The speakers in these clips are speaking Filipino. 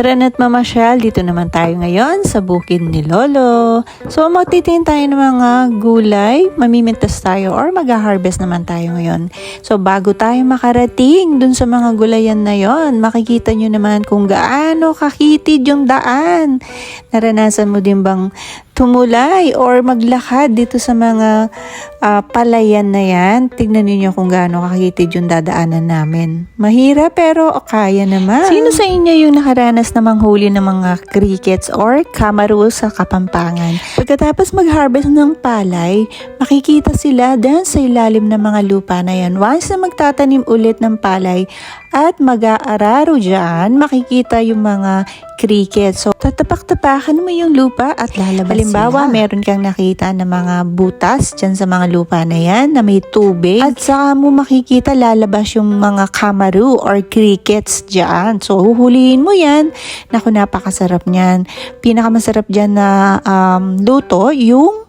Tara na't mamasyal, dito naman tayo ngayon sa bukid ni Lolo. So magtitingin tayo ng mga gulay, mamimintas tayo or mag-harvest naman tayo ngayon. So bago tayo makarating dun sa mga gulayan na yon, makikita nyo naman kung gaano kakitid yung daan. Naranasan mo din bang tumulay or maglakad dito sa mga ah, palayan na yan? Tignan niyo kung gaano kakitid yung dadaanan namin. Mahirap pero kaya naman. Sino sa inyo yung nakaranas na manghuli ng mga crickets or kamaru sa Kapampangan? Pagkatapos mag-harvest ng palay, makikita sila dyan sa ilalim ng mga lupa na yan. Once na magtatanim ulit ng palay at mag-aararo dyan, makikita yung mga crickets. So, tatapak-tapakan mo yung lupa at lalabas Halimbawa, sila. meron kang nakita na mga butas dyan sa mga lupa na yan na may tubig. At saka mo makikita lalabas yung mga kamaru or crickets dyan. So, huhulihin mo yan. Naku, napakasarap niyan. Pinakamasarap dyan na um, luto, yung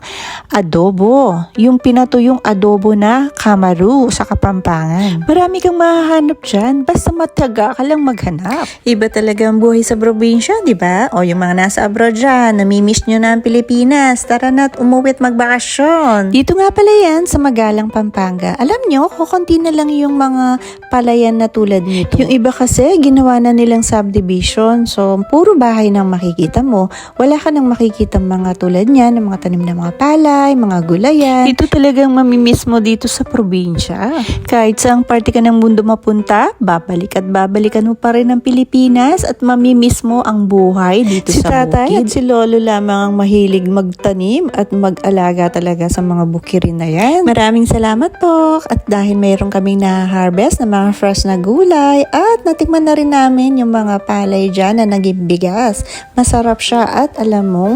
adobo. Yung pinato yung adobo na kamaru sa Kapampangan. Marami kang mahahanap dyan. Basta mataga ka lang maghanap. Iba talaga ang buhay sa probinsya, di ba? O yung mga nasa abroad dyan, namimiss nyo na ang Pilipinas. Tara na't umuwi at magbakasyon. Dito nga pala yan sa Magalang, Pampanga. Alam nyo, kukunti na lang yung mga palayan na tulad nito. Yung iba kasi, ginawa na nilang subdivision. So, puro bahay nang makikita mo. Wala ka nang makikita mga tulad niyan, ng mga tanim na mga palay, mga gulayan. Dito talagang mamimiss mo dito sa probinsya. Kahit saang parte ka ng mundo mapunta, babalik at babalikan mo pa rin ang Pilipinas at mamimiss mo ang buhay dito Si sa tatay bukid. at si lolo lamang ang mahilig magtanim at mag-alaga talaga sa mga bukirin na yan. Maraming salamat po at dahil mayroon kaming na-harvest na mga fresh na gulay at natikman na rin namin yung mga palay dyan na naging bigas. Masarap siya at alam mong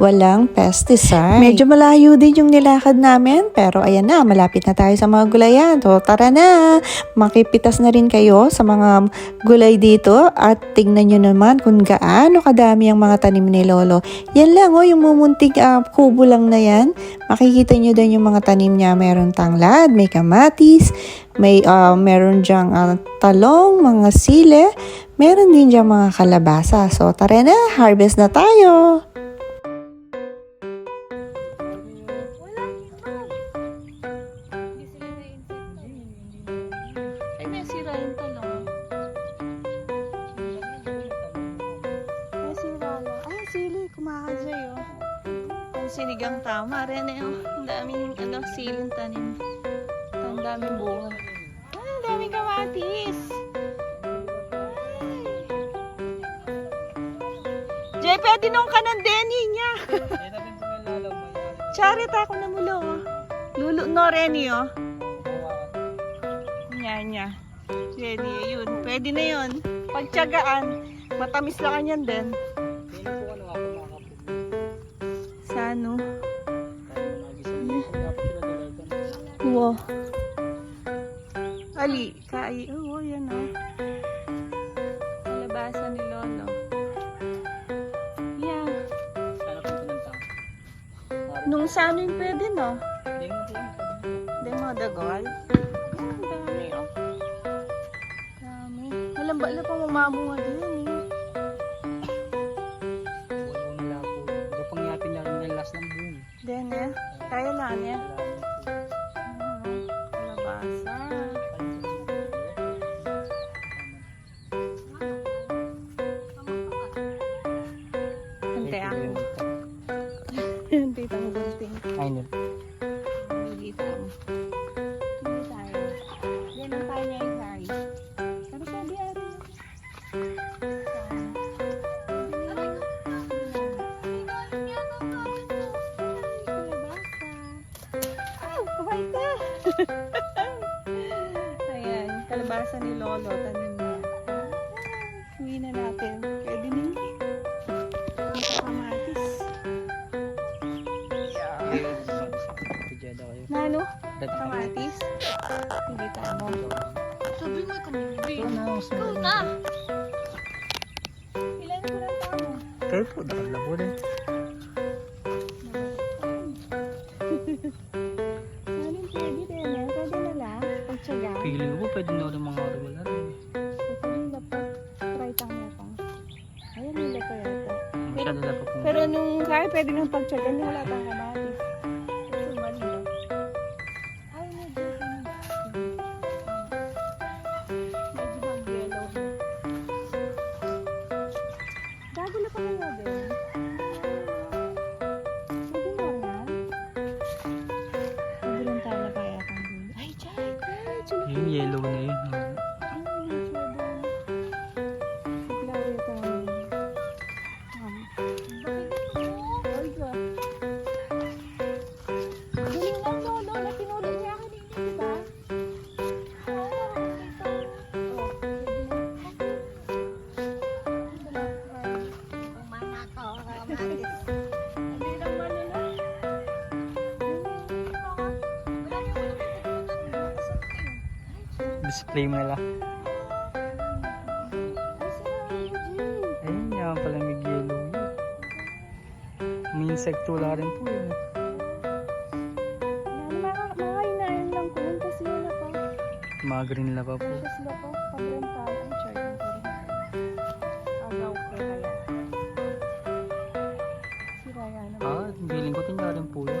walang pesticide. Medyo malayo din yung nilakad namin pero ayan na, malapit na tayo sa mga gulayan. So tara na, makipitas na rin kayo sa mga gulay dito at tignan nyo naman kung gaano kadami ang mga tanim ni Lolo. Yan lang oh, yung mumuntig ah, kubo lang na yan. Makikita nyo din yung mga tanim niya. Meron tanglad, may kamatis, may ah, meron diyang ah, talong, mga sile, meron din diyang mga kalabasa. So tara na, harvest na tayo! Sinigang tama rin, eh. Oh. Ang daming, ano, siling tanim. Ang daming bunga. Ay, ang daming kamatis. Jay, pwede nung ka ng Denny niya. Charit ako na mulo, oh. Lulo no, Renny, oh. Nya, nya. Renny, yun. Pwede na yun. Pagtyagaan. Matamis lang yan din. Wow. Ali, kai. Oo, yan oh. Kalabasa ni Lolo. Yeah. Nung sa ano yung pwede, no? Hindi mo dagol. Ang dami, oh. Dami. Alam ba, alam pa mamamunga din, Hante ako. Hante ako gunting. Hindi tayo. Hindi tayo. Yan ang tayo niya yung tayo. Sabi ari. Ayan, kalabasa ni Lolo, tanim ano? Kamatis? Hindi tamo. Sabi mo. Ikaw na. Ikaw na. Ilan na lang tamo? Kayo po, pwede eh? Pwede na lang. Pagtsaga. Feeling ko pwede na rin mga regular. eh. Ito yung dapat. Try tang yapang. Ayun nila yung yellow na yun. Display nila. Ayun nga pala may yellow yun. May insect wala rin po yun. Makakainain lang ko yun kasi yun ako. Mga green lava po. Tapos na po, pag-rental, ang rin. Agaw ko kaya. Si Raya naman. Ah, feeling ko tinda rin po yun.